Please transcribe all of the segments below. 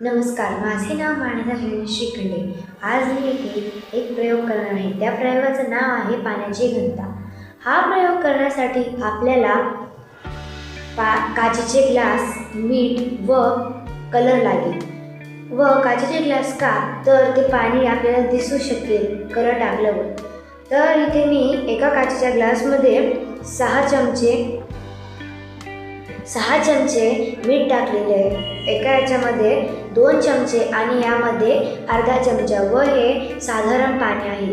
नमस्कार माझे नाव मानसा गणेश शिकले आज मी येथे एक प्रयोग करणार आहे. त्या प्रयोगाचं नाव आहे पाण्याची घनता. हा प्रयोग करण्यासाठी आपल्याला पा काचेचे ग्लास मीठ व कलर लागेल. व काचेचे ग्लास का? तर ते पाणी आपल्याला दिसू शकेल कलर टाकल्यावर. तर इथे मी एका काचेच्या ग्लासमध्ये सहा चमचे सहा चमचे मीठ टाकलेले आहे. एका याच्यामध्ये दोन चमचे आणि यामध्ये अर्धा चमचा व हे साधारण पाणी आहे.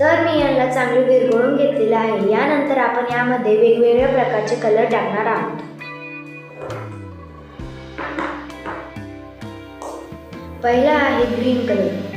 तर मी याला चांगले विरघळून घेतलेलं आहे. यानंतर आपण यामध्ये वेगवेगळ्या प्रकारचे कलर टाकणार आहोत. पहिला आहे ग्रीन कलर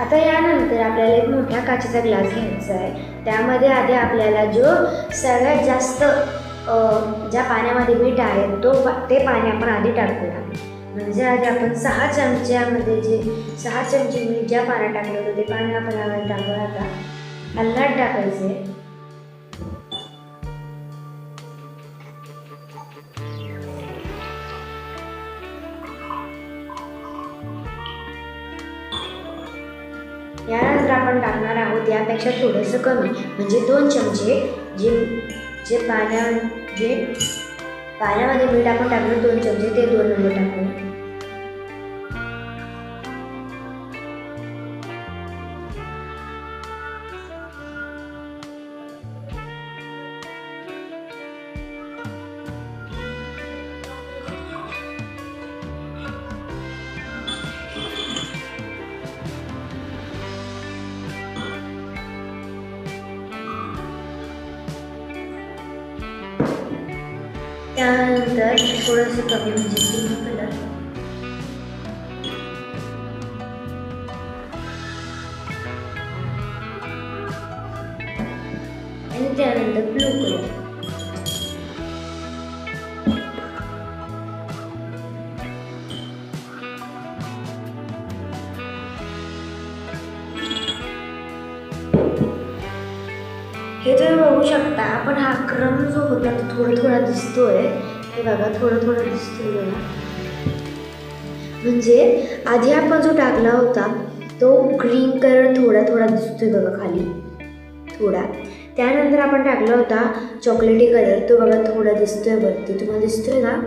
आता यानंतर आपल्याला एक मोठ्या काचेचा ग्लास घ्यायचा आहे. त्यामध्ये आधी आपल्याला जो सगळ्यात जास्त ज्या पाण्यामध्ये मीठ आहे तो पा- ते पाणी आपण आधी टाकूया. म्हणजे आधी आपण सहा चमच्यामध्ये जे सहा चमचे मीठ ज्या पाण्यात टाकलं होतं ते पाणी आपण यामध्ये टाकूया आता. टाकायचं टाकायचे. यानंतर आपण टाकणार आहोत. यापेक्षा थोडंसं कमी. म्हणजे दोन चमचे जे जे पाण्या जे पाण्यामध्ये मीठ आपण टाकलं दोन चमचे ते दोन नंबर टाकलं त्यानंतर थोडंसं कमी म्हणजे तीन कलर आणि त्यानंतर ब्लू कलर हे तुम्ही बघू शकता आपण हा क्रम जो होता तो थोडा थोडा दिसतोय. हे बघा थोडं थोडं दिसतोय बघा. म्हणजे आधी आपण जो टाकला होता तो ग्रीन कलर थोडा थोडा दिसतोय बघा खाली. थोडा. त्यानंतर आपण टाकला होता चॉकलेटी कलर तो बघा थोडा दिसतोय वरती. तुम्हाला दिसतोय ना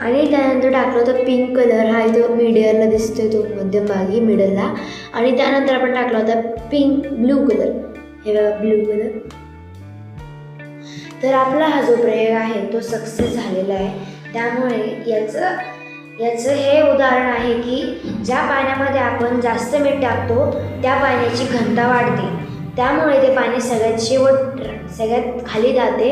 आणि त्यानंतर टाकला होता पिंक कलर हा इथं मिडियरला दिसतोय तो मध्यभागी मिडलला आणि त्यानंतर आपण टाकला होता पिंक ब्लू कलर हे बघा कलर तर आपला हा जो प्रयोग आहे तो सक्सेस झालेला आहे. त्यामुळे याचं याचं हे उदाहरण आहे की ज्या पाण्यामध्ये आपण जास्त मीठ टाकतो त्या पाण्याची घनता वाढते. त्यामुळे ते पाणी सगळ्यात शेवट सगळ्यात खाली जाते.